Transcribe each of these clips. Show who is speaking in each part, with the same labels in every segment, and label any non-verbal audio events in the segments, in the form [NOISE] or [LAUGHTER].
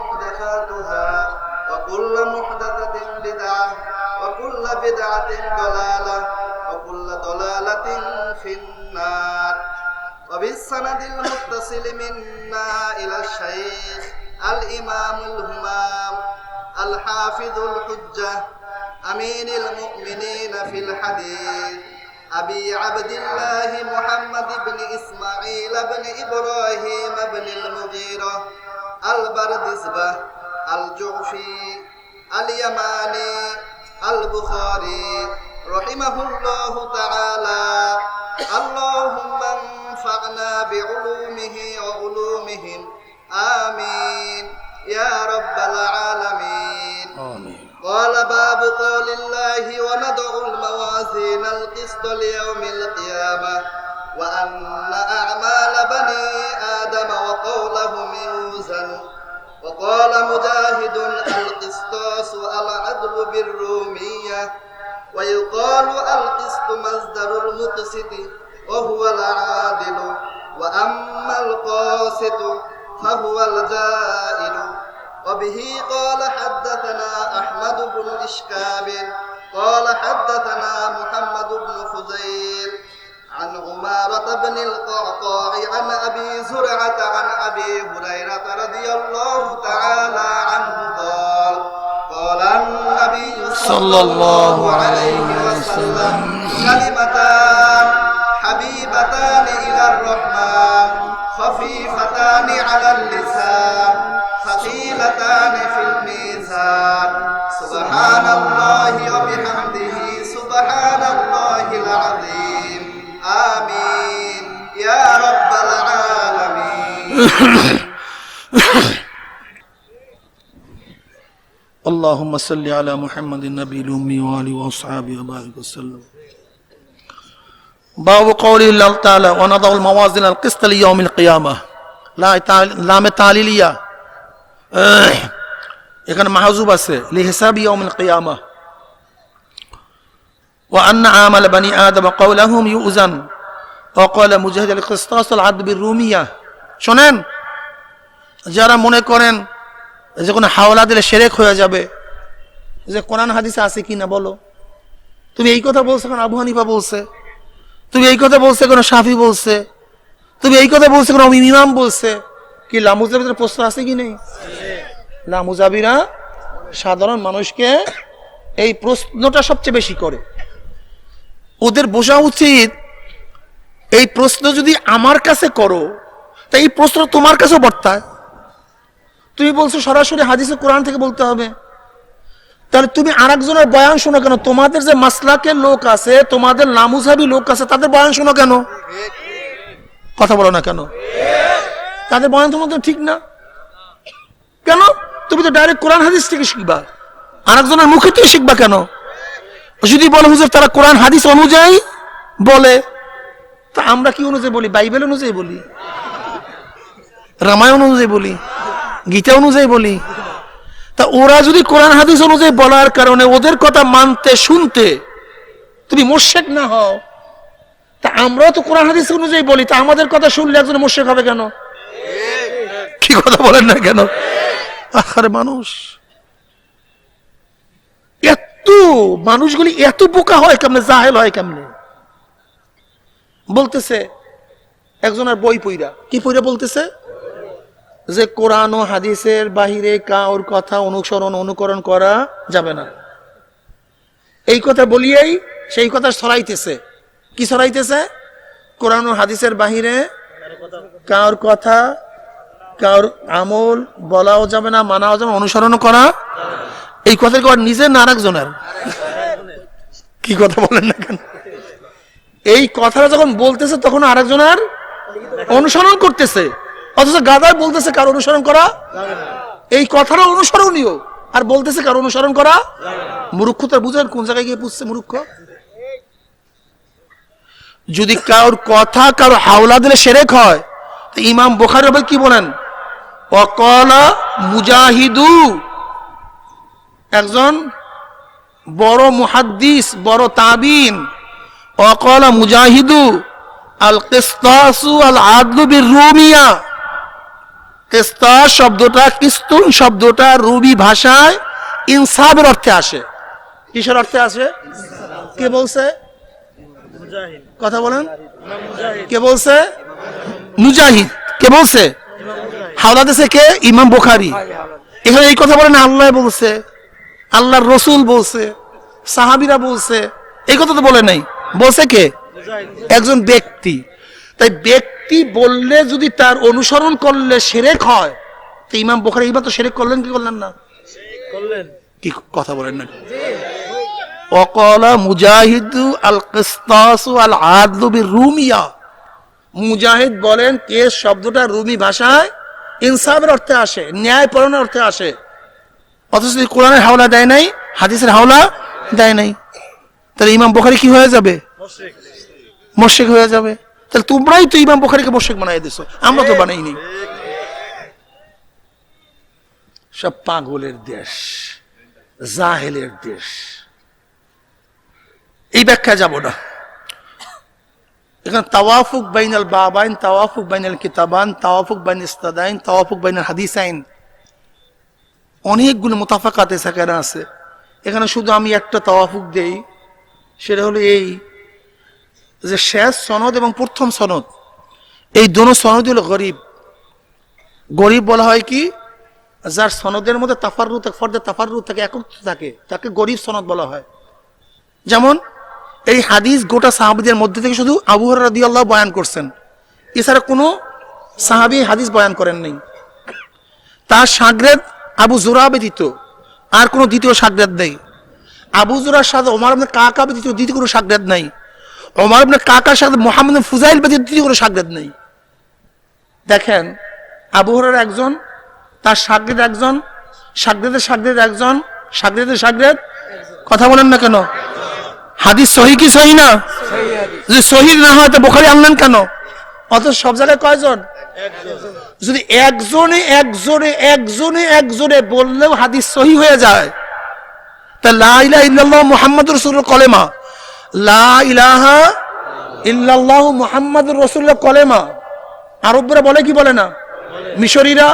Speaker 1: محدثاتها وكل محدثة بدعة وكل بدعة ضلالة وكل ضلالة في النار وبالسند المتصل منا إلى الشيخ الإمام الهمام الحافظ الحجة أمين المؤمنين في الحديث أبي عبد الله محمد بن إسماعيل بن إبراهيم بن المغيرة البردزبة الجعفي اليماني البخاري رحمه الله تعالى اللهم انفعنا بعلومه وعلومهم آمين يا رب العالمين
Speaker 2: آمين
Speaker 1: قال باب قول الله وندع الموازين القسط ليوم القيامة وأن أعمال بني آدم وقولهم يوزن وقال مجاهد القسطاس العدل بالرومية ويقال القسط مصدر المقسط وهو العادل وأما القاسط فهو الجائل. وبه قال حدثنا أحمد بن إشكاب قال حدثنا محمد بن فزيل عن عمارة بن القعقاع عن أبي زرعة عن أبي هريرة رضي الله تعالى عنه قال قال النبي
Speaker 2: صلى الله عليه وسلم
Speaker 1: كلمتان حبيبتان إلى الرحمن خفيفتان على اللسان ثقيلتان في الميزان سبحان الله وبحمده سبحان الله العظيم. آمين يا رب العالمين [COUGHS]
Speaker 2: اللهم صل على محمد النبي الأمي وآله وأصحابه وبارك وسلم باب قول الله تعالى ونضع الموازين القسط ليوم القيامة لا تعال- لام تعليلية এখানে মাহজুব আছে লিহিসাব ইয়াউমিল কিয়ামা وأن عامل بني آدم قولهم يؤذن وقال مجاهد القسطاس العدل بالرومية শোনেন যারা মনে করেন যে কোনো হাওলা দিলে সেরেক হয়ে যাবে যে কোরআন হাদিসে আছে কি না বলো তুমি এই কথা বলছো কেন আবু হানিফা বলছে তুমি এই কথা বলছে কেন সাফি বলছে তুমি এই কথা বলছো কেন ইমাম বলছে কি লামুজাবিদের প্রশ্ন আছে কি নেই লামুজাবিরা সাধারণ মানুষকে এই প্রশ্নটা সবচেয়ে বেশি করে ওদের বোঝা উচিত, এই প্রশ্ন যদি আমার কাছে করো, তা এই প্রশ্ন তোমার কাছেও বর্তায়। তুমি বলছো সরাসরি হাদিসে কোরআন থেকে বলতে হবে। তাহলে তুমি আরেকজনের বয়ান শোনো কেন? তোমাদের যে মাসলাকের লোক আছে, তোমাদের নামুজাবি লোক আছে, তাদের বয়ান শোনো কেন? কথা বলো না কেন? তাদের বয়ান তোমাদের ঠিক না। কেন? তুমি তো ডাইরেক্ট কোরআন হাদিস থেকে শিখবা। আরেকজনের মুখে থেকে শিখবা কেন? যদি বলো হুজুর তারা কোরআন হাদিস অনুযায়ী বলে তা আমরা কি অনুযায়ী বলি? বাইবেল অনুযায়ী বলি? রামায়ণ অনুযায়ী বলি? গীতা অনুযায়ী বলি? তা ওরা যদি কোরআন হাদিস অনুযায়ী বলার কারণে ওদের কথা মানতে শুনতে তুমি মোশেক না হও তা আমরাও তো কোরআন হাদিস অনুযায়ী বলি তা আমাদের কথা শুনলে একজন মোশেক হবে কেন? কি কথা বলেন না কেন? আরে মানুষ। এত মানুষগুলি এত বোকা হয় কেমনে, জাহেল হয় কেমনে? বলতেছে একজনের বই পইরা। কি পইরা বলতেছে? যে কোরআন ও হাদিসের বাহিরে কাউর কথা অনুসরণ, অনুকরণ করা যাবে না। এই কথা বলিয়েই সেই কথা ছড়াইতেছে। কি ছড়াইতেছে? কোরআন ও হাদিসের বাহিরে কাউর কথা, কাউর আমল বলাও যাবে না, মানাও যাবে অনুসরণ করা এই কথা নিজের না আরেকজনের? কি কথা বলেন না কেন? এই কথাটা যখন বলতেছে তখন আরেকজনের অনুসরণ করতেছে। অথচ গাদায় বলতেছে কার অনুসরণ করা? এই কথাটা অনুসরণীয়। আর বলতেছে কার অনুসরণ করা? মূর্খতা বুঝেন কোন জায়গায় গিয়ে পুষছে মূর্খ? যদি কারোর কথা কারও হাওলা দিলে সেরেক হয়, তো ইমাম বোখারি কি বলেন? অকলা মুজাহিদু একজন বড় মুহাদ্দিস বড় তাবিন। অকলা মুজাহিদু আল কিস্তাসু আল আদলু বির রুমিয়া কিস্তাস শব্দটা কিস্তুন শব্দটা রুবি ভাষায় ইনসাফের অর্থে আসে। কিসের অর্থে আসে? কে বলছে? কথা বলেন। কে বলছে? মুজাহিদ। কে বলছে? হাওলা দেশে কে? ইমাম বুখারি। এখানে এই কথা বলেন আল্লাহ বলছে। আল্লাহর রসুল বলছে সাহাবিরা বলছে এই কথা তো বলে নাই। বলছে কে? একজন ব্যক্তি। তাই ব্যক্তি বললে যদি তার অনুসরণ করলে সেরেক হয় তো ইমাম বোখারি এইবার তো সেরেক করলেন কি করলেন না?
Speaker 3: করলেন।
Speaker 2: কি কথা বলেন না? অকলা মুজাহিদু আল কিস্তাসু আল আদলু বির রুমিয়া মুজাহিদ বলেন কেস শব্দটা রুমি ভাষায়? ইনসাফের অর্থে আসে ন্যায় পরণের অর্থে আসে। অথচ কোরআনের হাওলা দেয় নাই, হাদিসের হাওলা দেয় নাই, তাহলে ইমাম বোখারি কি হয়ে যাবে? মোশেক হয়ে যাবে। তাহলে তোমরাই তো ইমাম বোখারিকে মোশেক বানাই দিছো, আমরা তো বানাইনি। সব পাগলের দেশ, জাহেলের দেশ। এই ব্যাখ্যা যাব না। এখানে তাওয়াফুক বাইনাল বাবাইন, তাওয়াফুক বাইনাল কিতাবান, তাওয়াফুক বাইন ইস্তাদাইন, তাওয়াফুক বাইনাল হাদিসাইন। অনেকগুলো মোতাফাকাতে সেখানে আছে। এখানে শুধু আমি একটা তাওয়াফুক দেই, সেটা হলো এই যে শেষ সনদ এবং প্রথম সনদ। এই দোনো সনদ হলো গরিব। গরিব বলা হয় কি? যার সনদের মধ্যে তাফারু থাকে ফর্দে তাফারু থাকে একত্র থাকে, তাকে গরিব সনদ বলা হয়। যেমন এই হাদিস গোটা সাহাবিদের মধ্যে থেকে শুধু আবু রাদি আল্লাহ বয়ান করছেন। এছাড়া কোনো সাহাবি হাদিস বয়ান করেন নাই তার সাগরেদ আবু জোরা ব্যতীত আর কোনো দ্বিতীয় সাগরেদ নেই। আবু জোরার সাথে ওমার আপনার কাকা ব্যতীত দ্বিতীয় কোনো সাগরেদ নাই। ওমার আপনার কাকার সাথে মোহাম্মদ ফুজাইল ব্যতীত দ্বিতীয় কোনো সাগরেদ নেই। দেখেন আবু হরার একজন তার সাগরেদ একজন সাগরেদের সাগরেদ একজন সাগরেদের সাগরেদ কথা বলেন না কেন? হাদিস সহি কি সহি না? যদি সহি না হয় তো বোখারি আনলেন কেন? অত সব জায়গায় কয়জন? যদি একজনে একজনে একজনে একজনে বললেও হাদিস সহি হয়ে যায়, তা ইল্লাল্লাহ রাসূলুল্লাহ কলেমা। লা ইলাহা ইল্লাল্লাহ আরবরা বলে কি বলে না? মিশরীরা,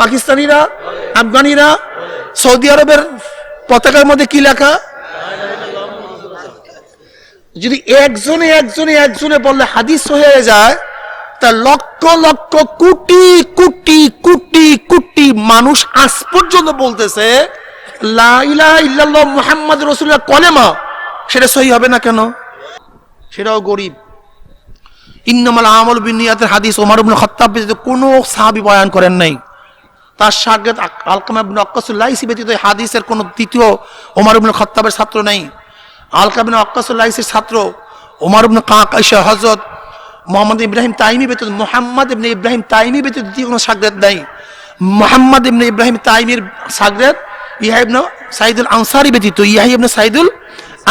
Speaker 2: পাকিস্তানিরা, আফগানিরা, সৌদি আরবের পতাকার মধ্যে কি লেখা? যদি একজনে একজনে একজনে বললে হাদিস হয়ে যায় তা লক্ষ লক্ষ কোটি কোটি কোটি কোটি মানুষ আজ পর্যন্ত বলতেছে মুহাম্মদ রাসূলুল্লাহ। কলেমা, সেটা সহি হবে না কেন? সেটাও গরিব। ইন্নামাল আমল বিনিয়াতের হাদিস ওমর ইবনে খাত্তাব কোনো সাহাবী বয়ান করেন নাই। তার সাগেদ আলকামা ইবনে আক্কাসুল্লাইসি ব্যতীত হাদিসের কোনো দ্বিতীয় ওমর ইবনে খাত্তাবের ছাত্র নেই। আলকা বিন আক্কাসুল্লাইসির ছাত্র ওমর ইবনে কাকাইশা হযরত মোহাম্মদ ইব্রাহিম তাইমি ব্যতীত, মোহাম্মদ ইবনে ইব্রাহিম তাইমি ব্যতীত দ্বিতীয় কোনো সাগরেদ নাই। মোহাম্মদ ইবনে ইব্রাহিম তাইমির সাগরেদ ইহা ইবনে সাইদুল আনসারি ব্যতীত ইহাই ইবনে সাইদুল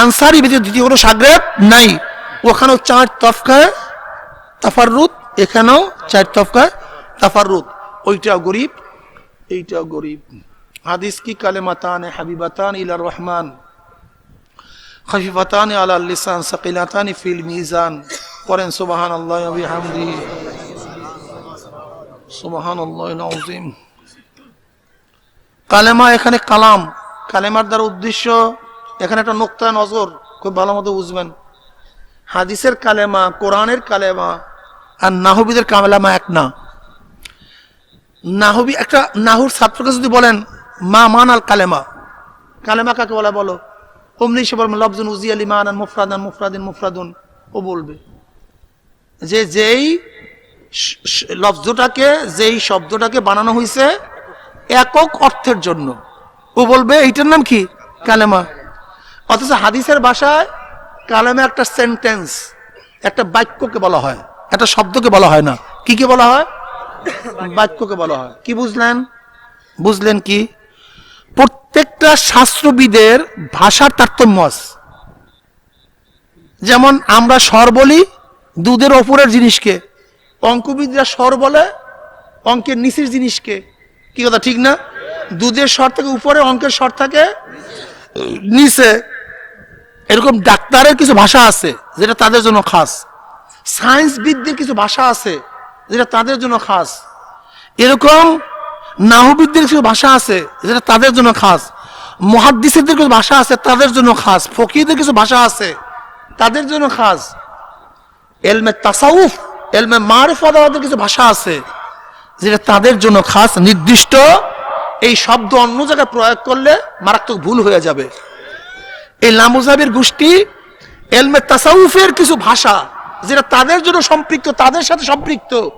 Speaker 2: আনসারি ব্যতীত দ্বিতীয় কোনো সাগরেদ নাই। ওখানেও চার তফকায় তাফাররুদ, এখানেও চার তফকায় তাফাররুদ। ওইটাও গরিব, এইটাও গরিব। হাদিস কি? কালেমাতান হাবিবাতান ইলার রহমান। খফিফাতান আলা লিসান সাকিলাতান ফিল মিজান। করেন সুবাহান আল্লাহ বিহামদি সুবাহান আল্লাহ নাউজিম। কালেমা এখানে কালাম। কালেমার দ্বারা উদ্দেশ্য, এখানে একটা নোক্তা নজর, খুব ভালো মতো বুঝবেন। হাদিসের কালেমা, কোরআনের কালেমা, আর নাহবিদের কালেমা এক না। নাহবি একটা, নাহুর ছাত্রকে যদি বলেন, মা মান আল কালেমা। কালেমা কাকে বলে বলো? অমনি সে বলবেন লফজুন উজি আলী মান মুফরাদান, মুফরাদিন, মুফরাদুন। ও বলবে। যে যেই শ- যেই শব্দটাকে বানানো হয়েছে একক অর্থের জন্য। ও বলবে, এইটার নাম কি? কালেমা। অথচ হাদিসের ভাষায় কালেমা একটা সেন্টেন্স একটা বাক্যকে বলা হয়। একটা শব্দকে বলা হয় না। কি কি বলা হয়? বাক্যকে বলা হয়। কি বুঝলেন? বুঝলেন কি? প্রত্যেকটা শাস্ত্রবিদের ভাষার তারতম্য আছে। যেমন আমরা স্বর বলি দুধের ওপরের জিনিসকে। অঙ্কবিদরা স্বর বলে, অঙ্কের নিচের জিনিসকে। কি কথা, ঠিক না? দুধের স্বর থেকে উপরে অঙ্কের স্বর থাকে, নিচে। এরকম ডাক্তারের কিছু ভাষা আছে, যেটা তাদের জন্য খাস। সায়েন্সবিদদের কিছু ভাষা আছে, যেটা তাদের জন্য খাস। এরকম নাহবিদদের কিছু ভাষা আছে, যেটা তাদের জন্য খাস। মহাদ্দিসের কিছু ভাষা আছে, তাদের জন্য খাস। ফকিরদের কিছু ভাষা আছে, তাদের জন্য খাস। এলমে তাসাউফ, এলমে মারিফাদের কিছু ভাষা আছে, যেটা তাদের জন্য খাস নির্দিষ্ট। এই শব্দ অন্য জায়গায় প্রয়োগ করলে মারাত্মক ভুল হয়ে যাবে। এই লামুজাবির গোষ্ঠী এলমে তাসাউফের কিছু ভাষা, যেটা তাদের জন্য সম্পৃক্ত, তাদের সাথে সম্পৃক্ত,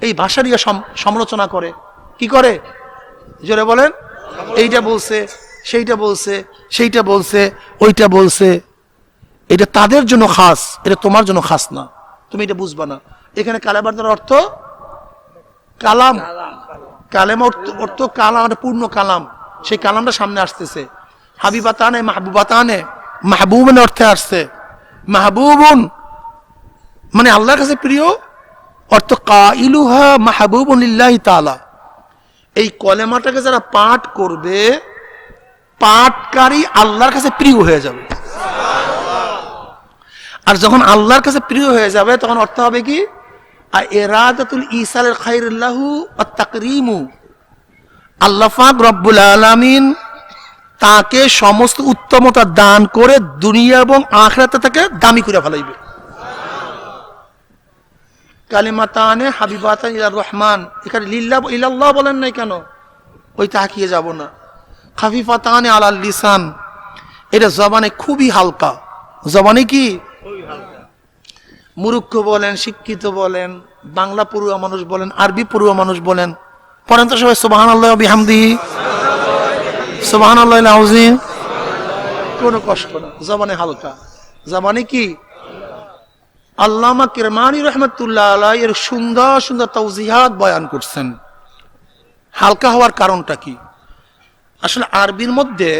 Speaker 2: এই ভাষা সম- সমালোচনা করে। কি করে? জোরে বলেন। এইটা বলছে, সেইটা বলছে সেইটা বলছে, ওইটা বলছে। এটা তাদের জন্য খাস, এটা তোমার জন্য খাস না। তুমি এটা বুঝবা না। এখানে কালাবার্দার অর্থ কালাম। কালেম অর্থ কালাম পূর্ণ কালাম। সেই কালামটা সামনে আসতেছে। হাবিবাতানে, মাহবুবাতানে, মাহবুবের অর্থে আসছে। মাহবুবুন মানে আল্লাহর কাছে প্রিয় অর্থ কাইলুহা মাহবুবুল্লাহ তালা এই কলেমাটাকে যারা পাঠ করবে, পাঠকারী আল্লাহর কাছে প্রিয় হয়ে যাবে। আর যখন আল্লাহর কাছে প্রিয় হয়ে যাবে, তখন অর্থ হবে কি? আর এরাদাতুল ইসালের খাইরুল্লাহু তাকরিমু রব্বুল তাকে সমস্ত উত্তমতা দান করে দুনিয়া এবং আখরাতে তাকে দামি করে ফেলাইবে। কালিমাতানে হাবিবাতান ইলার রহমান। এখানে লিল্লাহ, ইলাল্লাহ বলেন নাই কেন? ওই তাকিয়ে যাব না। খাফিফাতানে আলাল লিসান। এটা জবানে খুবই হালকা। জবানে কি? মুরুক্ষ বলেন, শিক্ষিত বলেন, বাংলা পড়ুয়া মানুষ বলেন, আরবি পড়ুয়া মানুষ বলেন, পড়েন তো সবাই সুবাহান আল্লাহ সুবাহান আল্লাহ কোনো কষ্ট না, জবানে হালকা। জবানে কি? আল্লামা কিরমানি রহমতুল্লাহ আলাই এর সুন্দর সুন্দর তৌজিহাত বয়ান করছেন। হালকা হওয়ার কারণটা কি? আসলে আরবির মধ্যে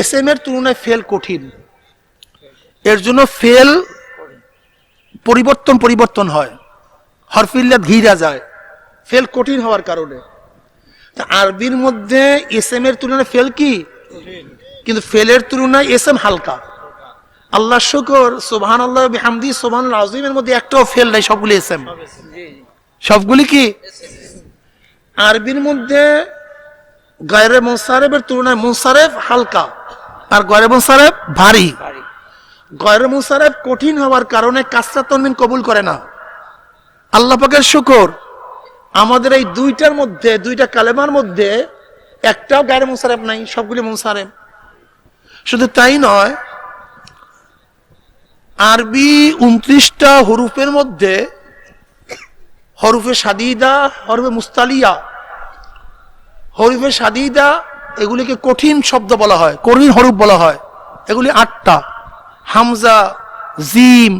Speaker 2: এস এম এর তুলনায় ফেল কঠিন। এর জন্য ফেল পরিবর্তন পরিবর্তন হয়। হরফিল্লা ঘিরা যায়। ফেল কঠিন হওয়ার কারণে। আরবির মধ্যে এস এম এর তুলনায় ফেল কি? কিন্তু ফেলের তুলনায় এস এম হালকা। আল্লাহ শুকর সোবাহান আল্লাহ হামদি সোবাহান আজিমের মধ্যে একটাও ফেল নাই, সবগুলি এস এম সবগুলি কি? আরবির মধ্যে গায়রে মুনসারেফের তুলনায় মুনসারেফ হালকা। আর গয়রে মুনসারেফ ভারী। গয়রে মুনসারেফ কঠিন হওয়ার কারণে কাসরা তনমিন কবুল করে না। আল্লাহ পাকের শুকর। আমাদের এই দুইটার মধ্যে, দুইটা কালেমার মধ্যে একটাও গায়রে মুনসারেফ নাই, সবগুলি মুনসারেফ শুধু তাই নয়, আরবি উনত্রিশটা হরুফের মধ্যে হরুফে সাদিদা, হরফে মুস্তালিয়া, হরিফে সাদিদা, এগুলিকে কঠিন শব্দ বলা হয়, কঠিন হরুফ বলা হয়। এগুলি আটটা। হামজা, জিম,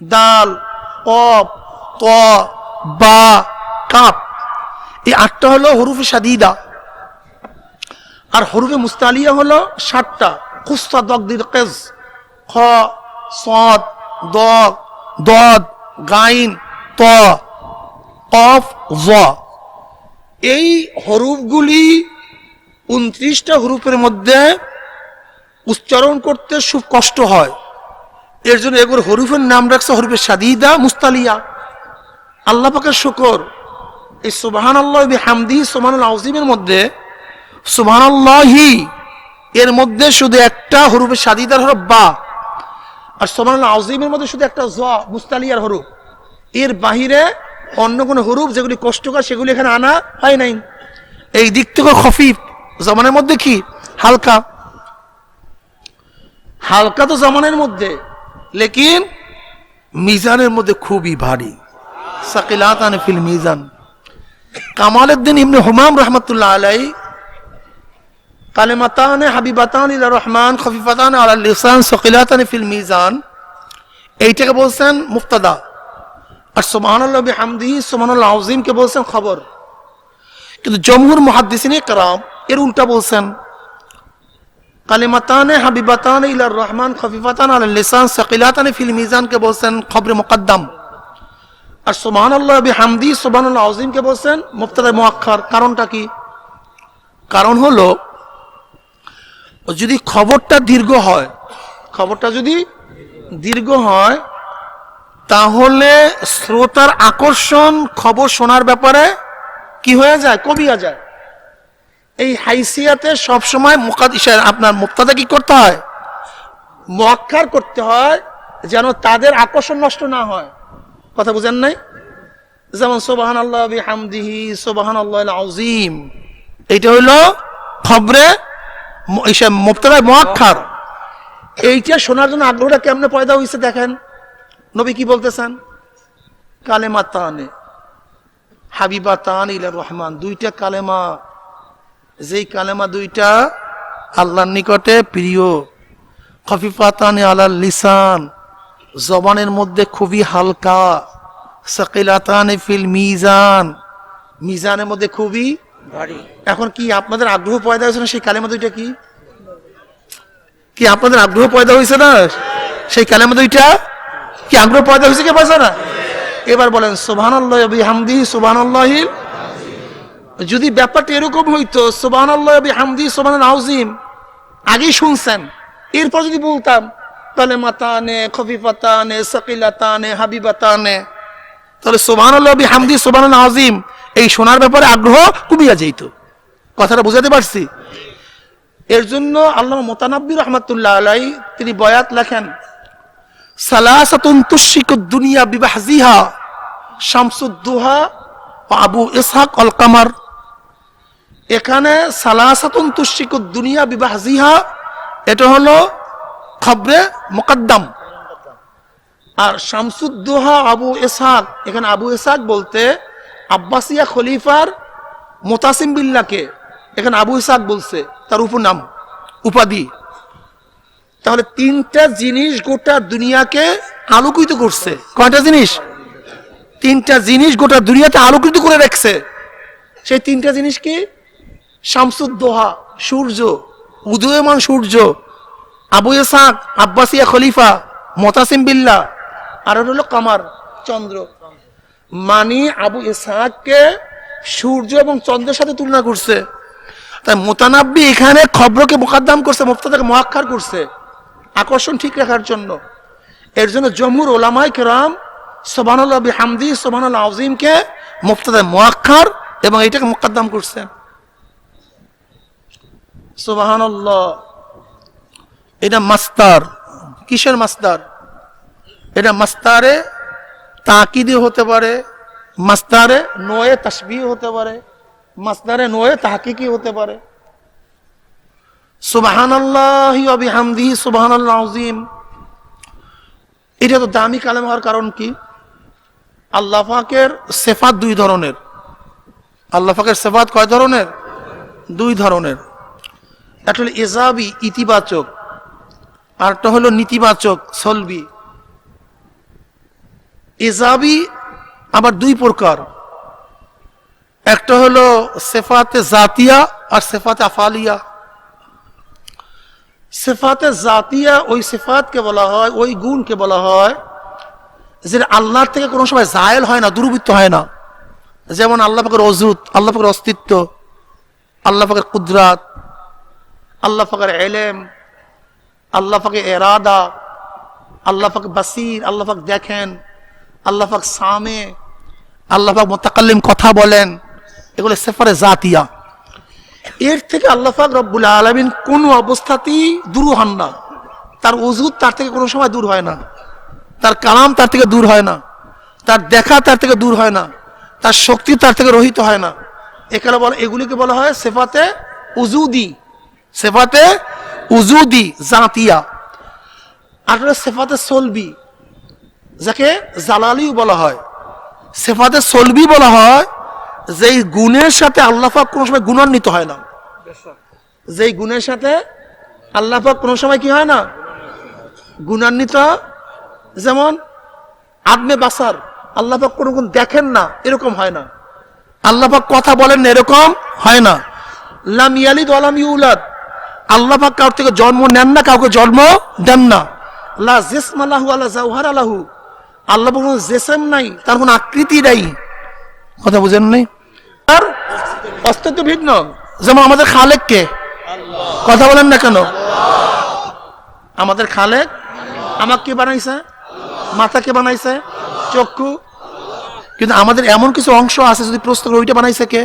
Speaker 2: দাল অপ ত বা, কাপ। এই আটটা হলো হরুফে সাদিদা আর হরুফে মুস্তালিয়া হলো ষাটটা খুস্তা দগ দগদির কেজ। খ, সদ, দগ, দদ, গাইন, ত, কফ, জ। এই হরুফগুলি উনত্রিশটা হরুফের মধ্যে উচ্চারণ করতে খুব কষ্ট হয়। এর জন্য এগুলো হরুফের নাম রাখছে হরুফে সাদিদা মুস্তালিয়া। আল্লাহ পাকের শুকর। এই সুবাহান আল্লাহ হামদি সোমান আজিমের মধ্যে সুবাহান আল্লাহি এর মধ্যে শুধু একটা হরুফের সাদিদার হরফ বা, আর সোমান আজিমের মধ্যে শুধু একটা জ মুস্তালিয়ার হরুফ। এর বাহিরে অন্য কোনো হরুফ যেগুলি কষ্টকর সেগুলি এখানে আনা হয় নাই। এই দিক থেকে খফিফ। জমানের মধ্যে কি? হালকা। হালকা তো জমানের মধ্যে। লেকিন মিজানের মধ্যে খুবই ভারী। সাকিলাত ফিল মিজান। কামালউদ্দিন ইবনে হুমাম রহমতুল্লাহ আলাই কালেমাতান হাবিবাতান ইলা রহমান খফিফাতান আলা লিসান সাকিলাতান ফিল মিজান। এইটাকে বলছেন মুফতাদা। আর সোমানুল্লাহ হামদি সোমানুল্লাহ আজিমকে বলছেন খবর। কিন্তু জমহুর মহাদ্দিসিনে কারাম এর উল্টা বলছেন কালিমাতানে, হাবিবাতান, ইলার রহমান, খফিফাতান আল লিসান, সাকিলাতান, ফিল মিজানকে বলছেন খবরে মুকদ্দম। আর সুবহানাল্লাহ বিহামদি, সুবহানাল্লাহ আজিমকে বলছেন মুফতাদা মুআক্খার কারণটা কি? কারণ হলো যদি খবরটা দীর্ঘ হয়, খবরটা যদি দীর্ঘ হয়, তাহলে শ্রোতার আকর্ষণ খবর শোনার ব্যাপারে কি হয়ে যায়? কমিয়া যায়। এই হাইসিয়াতে সবসময় মুকাদিসের আপনার মুক্তাদা কি করতে হয়? মোয়াক্কার করতে হয় যেন তাদের আকর্ষণ নষ্ট না হয়। কথা বুঝেন নাই? যেমন সোবাহান আল্লাহ হামদিহি সোবাহান আল্লাহ আজিম এইটা হইল খবরে মুক্তাদায় মোয়াক্কার। এইটা শোনার জন্য আগ্রহটা কেমনে পয়দা হয়েছে দেখেন। নবী কি বলতেছেন? কালেমা তানে হাবিবা তান ইলা রহমান, দুইটা কালেমা যেই কালেমা দুইটা আল্লাহর নিকটে প্রিয়। খফিফাতানে আলাল লিসান, জবানের মধ্যে খুবই হালকা। সাকিলাতানে ফিল মিজান, মিজানের মধ্যে খুবই এখন কি আপনাদের আগ্রহ পয়দা হয়েছে না সেই কালেমা দুইটা কি? কি আপনাদের আগ্রহ পয়দা হয়েছে না সেই কালেমা দুইটা? কি আগ্রহ পয়দা হয়েছে কে পাইছে না? এবার বলেন সোভান আল্লাহ হামদি সোভান আল্লাহিল যদি ব্যাপারটা এরকম হইতো সোবান আল্লাহ হামদি আউজিম আগেই শুনছেন। এরপর যদি বলতাম, তাহলে মাতা নে খফিপাতা নে মাতানে, খফিফাতানে, সাকিলাতানে, হাবিবাতানে, তাহলে সোবান আল্লাহ হামদি সোবান আজিম এই শোনার ব্যাপারে আগ্রহ কমিয়া যেত কথাটা বুঝাতে পারছি? এর জন্য আল্লাহ মোতানাব্বি রহমতুল্লাহ আলাই তিনি বয়াত লেখেন, সালাসাতুন তুশিকুদ দুনিয়া বিবাহজিহা শামসুদ্দুহা ও আবু ইসহাক অল কামার। এখানে সালাসাতুন তুশিকুদ দুনিয়া বিবাহজিহা, এটা হলো খবরে মোকদ্দম। আর শামসুদ্দোহা আবু ইসহাক এখানে আবু ইসহাক বলতে আব্বাসিয়া খলিফার মোতাসিম বিল্লাকে এখানে আবু ইসহাক বলছে, তার উপনাম, উপাধি। তাহলে তিনটা জিনিস গোটা দুনিয়াকে আলোকিত করছে। কয়টা জিনিস? তিনটা জিনিস গোটা দুনিয়াতে আলোকিত করে রাখছে। সেই তিনটা জিনিস কি? শামসুদ্দোহা, সূর্য, উদয়মান সূর্য, আবু ইসাক, আব্বাসিয়া খলিফা, মতাসিম বিল্লা আর হলো কামার, চন্দ্র। মানি আবু ইসাককে সূর্য এবং চন্দ্রের সাথে তুলনা করছে। তাই মোতানাব্বি এখানে খবরকে মোকাদ্দাম করছে মুক্তাদাকে মোয়াক্ষার করছে, আকর্ষণ ঠিক রাখার জন্য। এর জন্য জমুর ওলামাই কেরাম সোবানুল্লাহ হামদি সোবানুল্লাহ আজিমকে মুক্তাদায় মোয়াক্ষার এবং এটাকে মোকাদ্দাম করছে। সোবাহান্লাহ এটা মাস্তার। কিসের মাস্তার? এটা মাস্তারে তাকিদি হতে পারে, মাস্তারে নয়ে তসবি হতে পারে, মাস্তারে নয়ে তাহকিকি হতে পারে। সুবাহান আল্লাহ হামদি সুবাহান আল্লাহ আজিম এটা তো দামি কালেম হওয়ার কারণ কি? আল্লাহ পাকের সেফাত দুই ধরনের। আল্লাহ পাকের সেফাত কয় ধরনের? দুই ধরনের। একটা হলো এজাবি ইতিবাচক। আরটা হলো নীতিবাচক, সলবি। এজাবি আবার দুই প্রকার। একটা হলো সেফাতে জাতিয়া আর সেফাতে আফালিয়া। সেফাতে জাতিয়া ওই সেফাতকে বলা হয়, ওই গুণকে বলা হয় যে আল্লাহর থেকে কোনো সময় জায়েল হয় না, দুর্বৃত্ত হয় না। যেমন আল্লাহ পাকের অজুত আল্লাহ পাকের অস্তিত্ব, আল্লাহ পাকের কুদরাত আল্লাহ পাকের এলেম, আল্লাহ পাকে এরাদা, আল্লাহ পাক বাসির, আল্লাহ পাক দেখেন, আল্লাহ পাক সামে, আল্লাহ পাক মোতাকাল্লিম কথা বলেন, এগুলো সেফারে জাতিয়া। এর থেকে আল্লাহ পাক রব্বুল আলমিন কোনো অবস্থাতেই দূর হন না। তার ওজুদ তার থেকে কোনো সময় দূর হয় না। তার কালাম তার থেকে দূর হয় না। তার দেখা তার থেকে দূর হয় না। তার শক্তি তার থেকে রহিত হয় না। এখানে বলা, এগুলিকে বলা হয় সেফাতে উজুদি সেফাতে উজুদি জাতিয়া। আর সেফাতে সলবি, যাকে জালালিও বলা হয়। সেফাতে সলবি বলা হয়, যেই গুণের সাথে আল্লাহাক কোনো সময় গুণান্বিত হয় না। যেই গুণের সাথে আল্লাহাক কোনো সময় কি হয় না? গুণান্বিত। যেমন, আদমে বাসার আল্লাহাক কোনো গুণ দেখেন না, এরকম হয় না। আল্লাহাক কথা বলেন না, এরকম হয় না। লাম ইয়ালিদ ওয়ালাম ইউলাদ আল্লাহ পাক কারোর থেকে জন্ম নেন না কাউকে জন্ম দেন না। লা জেসম আল্লাহু জাউহার আল্লাহু আল্লাহ কোনো জেসেম নাই তার কোনো আকৃতি নাই। কথা বুঝেন নাই? আর অস্তিত্ব ভিন্ন। যেমন আমাদের খালেক কে? কথা বলেন না কেন? আমাদের খালেক আমাকে কে বানাইছে? মাথা কে বানাইছে? চক্ষু। কিন্তু আমাদের এমন কিছু অংশ আছে যদি প্রশ্ন করে ওইটা বানাইছে কে?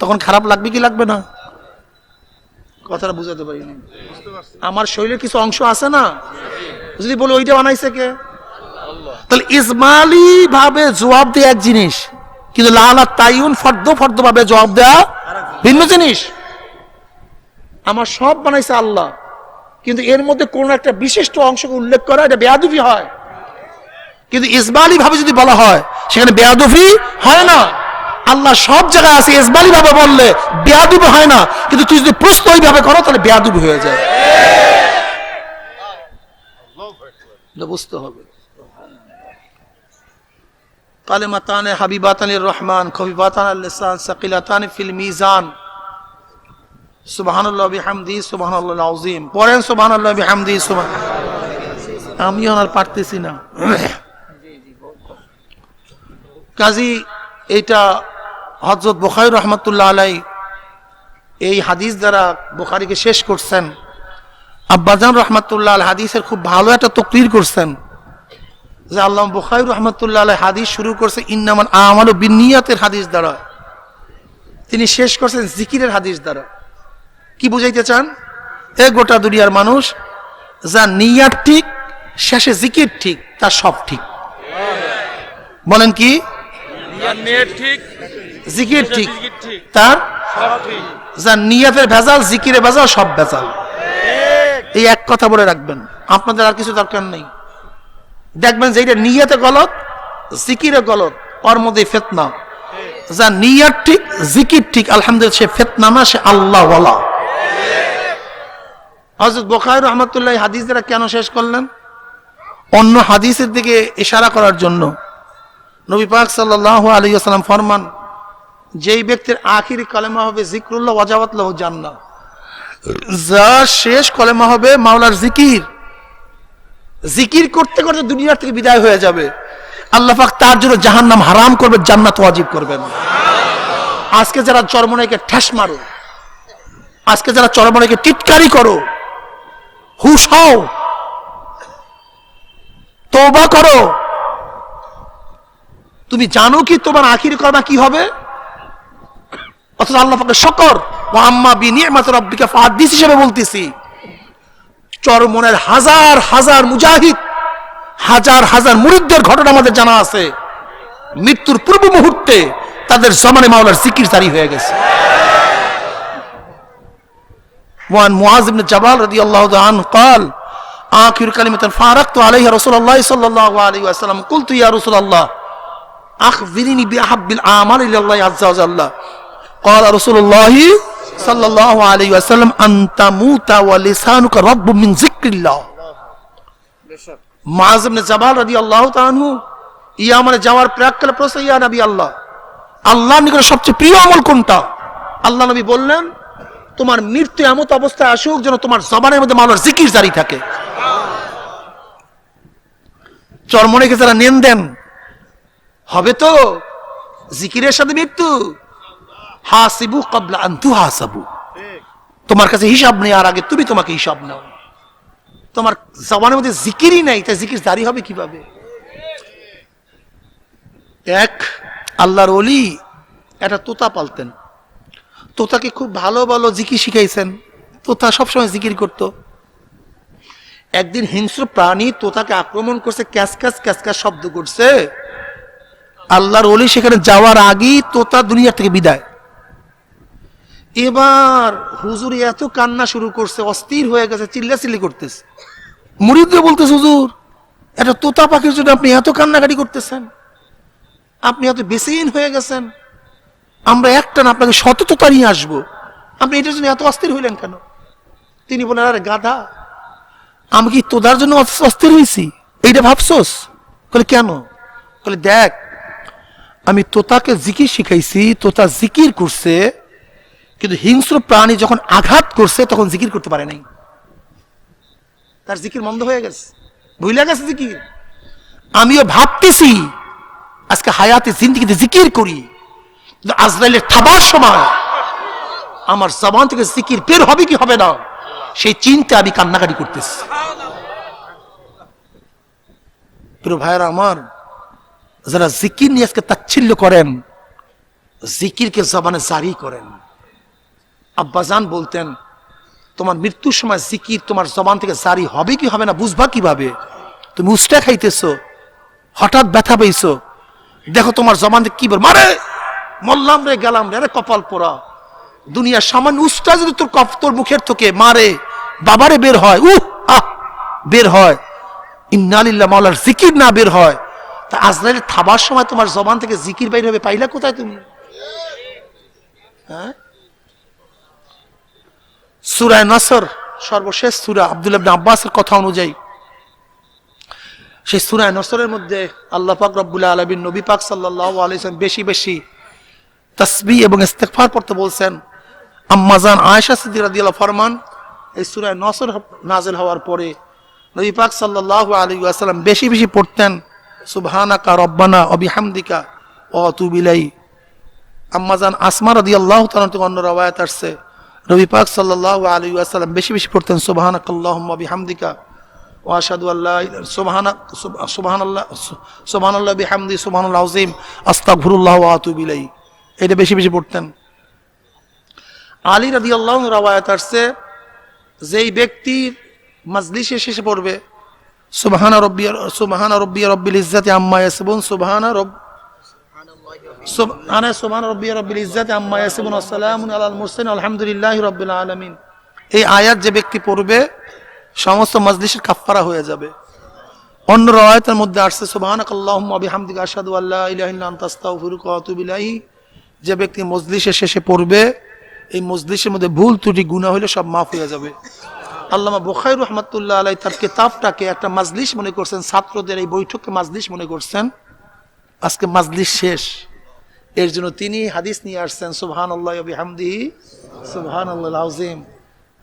Speaker 2: তখন খারাপ লাগবে কি লাগবে না? কথাটা বুঝাতে পারিনি আমার শরীরের কিছু অংশ আছে না? যদি বলে ওইটা বানাইছে কে? তাহলে ইসমালি ভাবে জবাব দেয়া এক জিনিস কিন্তু লালা তাইউন ফর্দ ফর্দ ভাবে জবাব দেয়া ভিন্ন জিনিস। আমার সব বানাইছে আল্লাহ কিন্তু এর মধ্যে কোন একটা বিশিষ্ট অংশকে উল্লেখ করা এটা বেয়াদুফি হয়। কিন্তু ইসমালি ভাবে যদি বলা হয় সেখানে বেয়াদুফি হয় না। আল্লাহ সব জায়গায় আছে ইসমালি ভাবে বললে বেয়াদুবি হয় না। কিন্তু তুই যদি প্রশ্ন ওইভাবে করো, তাহলে বেয়াদুবি হয়ে যায়। বুঝতে হবে। কালেমাতানে হাবিবাতান রহমান খবিবাতান আল্লিসান, সাকিলাতান ফিল মিজান। সুবহানাল্লাহ বিহামদি, সুবহানাল্লাহ আযীম পড়েন সুবহানাল্লাহ বিহামদি, সুবহান আমিও আর পারতেছি না। কাজী, এইটা হজরত বুখারি রহমতুল্লাহ আলাই এই হাদিস দ্বারা বোখারিকে শেষ করছেন। আব্বাজান রহমতুল্লাহ আল হাদিসের খুব ভালো একটা তকরির করছেন যে আল্লাহ বুখারি রহমতুল্লাহ আলাই হাদিস শুরু করছে, ইন্নামান আমাল বিনিয়াতের হাদিস দ্বারা। তিনি শেষ করছেন জিকিরের হাদিস দ্বারা। কি বুঝাইতে চান? এ গোটা দুনিয়ার মানুষ যা নিয়াত ঠিক, শেষে জিকির ঠিক, তার সব ঠিক। বলেন কি?
Speaker 3: ঠিক
Speaker 2: জিকির ঠিক। তার?
Speaker 3: সব ঠিক।
Speaker 2: যা নিয়াতের ভেজাল জিকিরে ভেজাল সব ভেজাল। এই এক কথা বলে রাখবেন আপনাদের আর কিছু দরকার নেই। দেখবেন যে এটা নিয়াতে গলত জিকিরে গলত ওর মধ্যে ফেতনা। যা নিয়াত ঠিক জিকির ঠিক আলহামদুলিল্লাহ সে ফেতনামা সে আল্লাহ ওয়ালা। হজরত বোখাই রহমতুল্লাহ হাদিস দ্বারা কেন শেষ করলেন? অন্য হাদিসের দিকে ইশারা করার জন্য। নবী পাক সাল্লাহ আলী আসসালাম ফরমান যেই ব্যক্তির আখির কলেমা হবে জিক্রুল্লাহ ওয়াজাবাত লাহু জান্নাহ। যা শেষ কলেমা হবে মাওলার জিকির। জিকির করতে করতে দুনিয়ার থেকে বিদায় হয়ে যাবে। আল্লাহ পাক তার জন্য জাহান্নাম হারাম করবে, জান্নাত ওয়াজিব করবেন। আজকে যারা চরমনাইকে ঠেস মারো, আজকে যারা চরমনাইকে টিটকারি করো, হুশ হও। তওবা করো। তুমি জানো কি তোমার আখির কর্মা কি হবে? অথচ আল্লাহ পাকে শকর ও আম্মা বি নিয়মাত রব্বিকা ফাহাদিস হিসেবে বলতেছি চরমনের হাজার হাজার মুজাহিদ হাজার হাজার মুরিদদের ঘটনা আমাদের জানা আছে মৃত্যুর পূর্ব মুহূর্তে তাদের জমানে মাওলার জিকির জারি হয়ে গেছে وعن معاذ بن جبال رضي الله عنه قال آخر كلمة فارقت عليها رسول الله صلى الله عليه وسلم قلت يا رسول الله أخبرني بأحب الأعمال إلى الله عز وجل قال رسول الله صلى الله عليه وسلم أن تموت ولسانك رب من ذكر الله মাজ ইবনে জাবাল রাদিয়াল্লাহু তাআলা আনহু ইয়ামানে যাওয়ার প্রাককালে প্রশ্ন ইয়া নবী আল্লাহ আল্লাহর নিকট সবচেয়ে প্রিয় আমল কোনটা আল্লাহ নবী বললেন তোমার মৃত্যু এমত অবস্থায় আসুক যেন তোমার জবানের মধ্যে মাওলার জিকির জারি থাকে চরমনেকে যারা নেন দেন হবে তো জিকিরের সাথে মৃত্যু হাসিবু কবলা আন্তু হাসাবু তোমার কাছে হিসাব নেই, আর আগে তুমি তোমাকে হিসাব নাও। তোমার জবানের মধ্যে জিকিরই নাই তা জিকির জারি হবে কীভাবে? এক, আল্লাহর অলি একটা তোতা পালতেন। তোতাকে খুব ভালো ভালো জিকির শিখাইছেন। তোতা সবসময় জিকির করত। একদিন হিংস্র প্রাণী তোতাকে আক্রমণ করছে, ক্যাস ক্যাস ক্যাস ক্যাস শব্দ করছে। আল্লাহর অলি সেখানে যাওয়ার আগেই তোতা দুনিয়া থেকে বিদায়। এবার হুজুর এত কান্না শুরু করছে, অস্থির হয়ে গেছে, চিল্লাচিল্লি করতেছে। মুরিদরা বলতেছে, হুজুর একটা তোতা পাখির জন্য আপনি এত কান্নাকাটি করতেছেন। আপনি এত বেসিন হয়ে গেছেন। আমরা একটা না, আপনাকে শত তোতা নিয়ে আসব। আপনি এটার জন্য এত অস্থির হইলেন কেন? তিনি বলেন, আরে গাধা, আমি কি তোদার জন্য অস- অস্থির হয়েছি এইটা ভাবছোস? বলে, কেন? বলে, দেখ, আমি তোতাকে জিকির শিখাইছি, তোতা জিকির করছে কিন্তু হিংস্র প্রাণী যখন আঘাত করছে, তখন জিকির করতে পারে নাই। তার জিকির বন্ধ হয়ে গেছে। ভুলে গেছে জিকির। আমিও ভাবতেছি, আজকে হায়াতে জিন্দিগিতে জিকির করি। কিন্তু আজরাইলের থাবার সময় আমার জবান থেকে জিকির বের হবে কি হবে না, সেই চিন্তা আমি কান্নাকাটি করতেছি। প্রিয় ভাইয়েরা আমার, যারা জিকির নিয়ে আজকে তাচ্ছিল্য করেন, জিকিরকে জবানে জারি করেন। আব্বাজান বলতেন, তোমার মৃত্যুর সময় জিকির তোমার জবান থেকে জারি হবে কি হবে না, বুঝবা কীভাবে? তুমি উষ্টা খাইতেছো, হঠাৎ ব্যথা পেয়েছ। দেখো তোমার জবান থেকে কি বল মারে মল্লাম রে, গেলাম রে কপাল পোড়া। দুনিয়ার সামান্য উষ্টা যদি তোর কপ তোর মুখের থেকে, মারে, বাবারে বের হয়, উহ, আহ, বের হয়। ইন্নালিল্লাহ মাওলার জিকির না বের হয়। তা আজরাইল থাবার সময় তোমার জবান থেকে জিকির বাইর হবে, পাইলা কোথায় তুমি? হ্যাঁ? সুরায় নাসর, সর্বশেষ সুরা আব্দুল ইবনে আব্বাসের কথা অনুযায়ী। সেই সুরায় নসরের মধ্যে আল্লাহ পাক রব্বুল্লাহ আলবিন নবী পাক সাল্লাহ আলাইসলাম বেশি বেশি তসবি এবং ইস্তেকফার পড়তে বলছেন। আম্মাজান আয়েশা সিদ্দিক রাদিয়াল্লাহু ফরমান, এই সুরায় নসর নাজেল হওয়ার পরে নবী পাক সাল্লাল্লাহু আলাইহি ওয়াসাল্লাম বেশি বেশি পড়তেন, সুবহানাকা রব্বানা ওয়া বিহামদিকা ওয়া আম্মাজান আসমা রাদিয়াল্লাহু তাআলা থেকে অন্য রওয়ায়াত আসছে। নবী পাক সাল্লাল্লাহু আলাইহি ওয়াসাল্লাম বেশি বেশি পড়তেন, সুবহানাকাল্লাহুম্মা বিহামদিকা, ওয়া আশহাদু আল্লা ইলাহা সুবহানা সুবহানাল্লাহ সুবহানাল্লাহ বিহামদি সুবহানাল আযীম, আস্তাগফিরুল্লাহ ওয়া আতুবু ইলাই এটা বেশি বেশি পড়তেন। আলী রাদি আল্লাহ রাওয়ায়াত আসছে, যেই ব্যক্তির মাজলিসে শেষে পড়বে, সুবহানা রব্বিয়া সুবহানা রব্বিয়া রব্বিল ইজ্জাতি আম্মা ইয়াসিবুন সুবহানা রব রাব্বিল আলামিন। এই আয়াত যে ব্যক্তি পড়বে, সমস্ত মাজলিসের কাফফারা হয়ে যাবে। অন্য রায়াতের মধ্যে আসছে সুবহানাক আল্লাহুম্মা বিহামদিকা আশহাদু আল্লা ইলাহা ইল্লা আনতা, আস্তাগফিরুকা ওয়া যে ব্যক্তি মজলিসের শেষে পড়বে, এই মজলিসের মধ্যে ভুল ত্রুটি গুণা হলে সব মাফ হয়ে যাবে। আল্লামা বুখাই রহমতুল্লাহ আলাই তার কিতাবটাকে একটা মাজলিস মনে করছেন, ছাত্রদের এই বৈঠককে মাজলিস মনে করছেন। আজকে মাজলিস শেষ। এর জন্য তিনি হাদিস নিয়ে আসছেন সুবহান আল্লাহ হামদিহি সুবহান আল্লাহ আজিম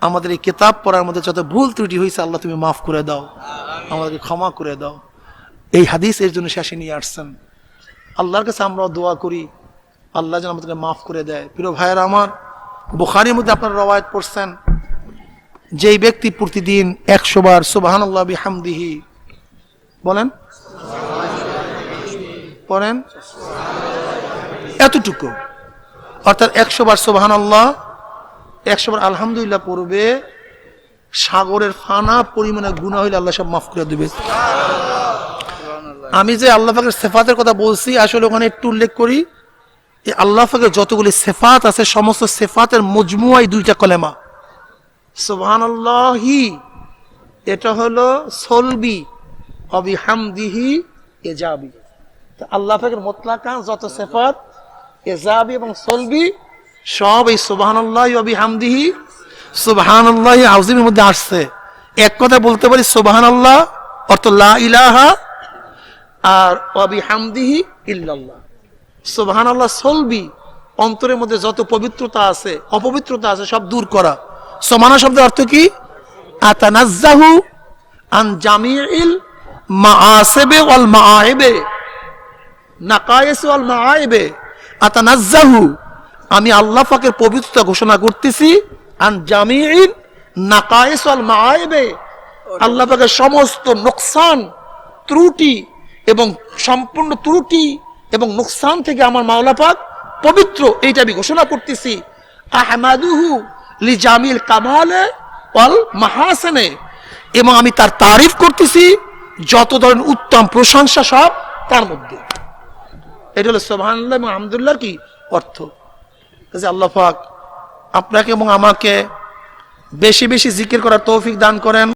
Speaker 2: আমাদের এই কিতাব পড়ার মধ্যে যত ভুল ত্রুটি হয়েছে আল্লাহ তুমি মাফ করে দাও, আমাদেরকে ক্ষমা করে দাও। এই হাদিস এর জন্য শেষে নিয়ে আসছেন। আল্লাহর কাছে আমরা দোয়া করি, আল্লাহ যেন আমাদেরকে মাফ করে দেয়। প্রিয় ভাইয়ের আমার, বুখারির মধ্যে আপনারা রওয়ায়ত পড়ছেন, যেই ব্যক্তি প্রতিদিন একশো বার সুবাহান আল্লাহ বিহামদিহি, বলেন? পড়েন এতটুকু। অর্থাৎ একশো বার সুবাহান আল্লাহ একশো বার আলহামদুলিল্লাহ পড়বে, সাগরের ফানা পরিমাণে গুণা হইলে আল্লাহ সব মাফ করে দেবে। আমি যে আল্লাহ পাকের সেফাতের কথা বলছি, আসলে ওখানে একটু উল্লেখ করি এই আল্লাহ পাকের যতগুলি সেফাত আছে, সমস্ত সেফাতের মজমুয়াই দুইটা কলেমা। সুবহানাল্লাহি, এটা হলো সলবি, অবিহামদিহি, এজাবি। তো আল্লাহ পাকের মোতলাকা যত সেফাত এজাবি এবং সলবি সব এই সুবহানাল্লাহ অবিহামদিহি সুবহানাল্লাহ আউজিমের মধ্যে আসছে। এক কথা বলতে পারি, সুবহানাল্লাহ, অর্থ লা ইলাহা, আর অবিহামদিহি ইল্লাল্লাহ। সোবাহান আল্লাহ সলবি, অন্তরের মধ্যে যত পবিত্রতা আছে, অপবিত্রতা আছে, সব দূর করা। সমানা শব্দের অর্থ কি? আতানাজ্জাহু আন জামিল মাআসিবে ওয়াল মাআইবে, নাকায়েস ওয়াল মাআইবে। আতানাজ্জাহু। আমি আল্লাহ পাকের পবিত্রতা ঘোষণা করতেছি, আন জামিল নাকায়েস ওয়াল মাআইবে আল্লাহ পাকের সমস্ত নোকসান, ত্রুটি এবং সম্পূর্ণ ত্রুটি এবং নোকসান থেকে আমার মাওলা পাক পবিত্র, এইটা আমি ঘোষণা করতেছি। আহমাদুহু লি জামিল কামালে ওয়াল মাহাসানে। এবং আমি তার তারিফ করতেছি, যত ধরনের উত্তম প্রশংসা সব তার মধ্যে। এটা হলো সোহানুল্লাহ এবং আহমদুল্লাহর কি অর্থ? যে আল্লাহ আপনাকে এবং আমাকে বেশি বেশি জিকির করার তৌফিক দান করেন।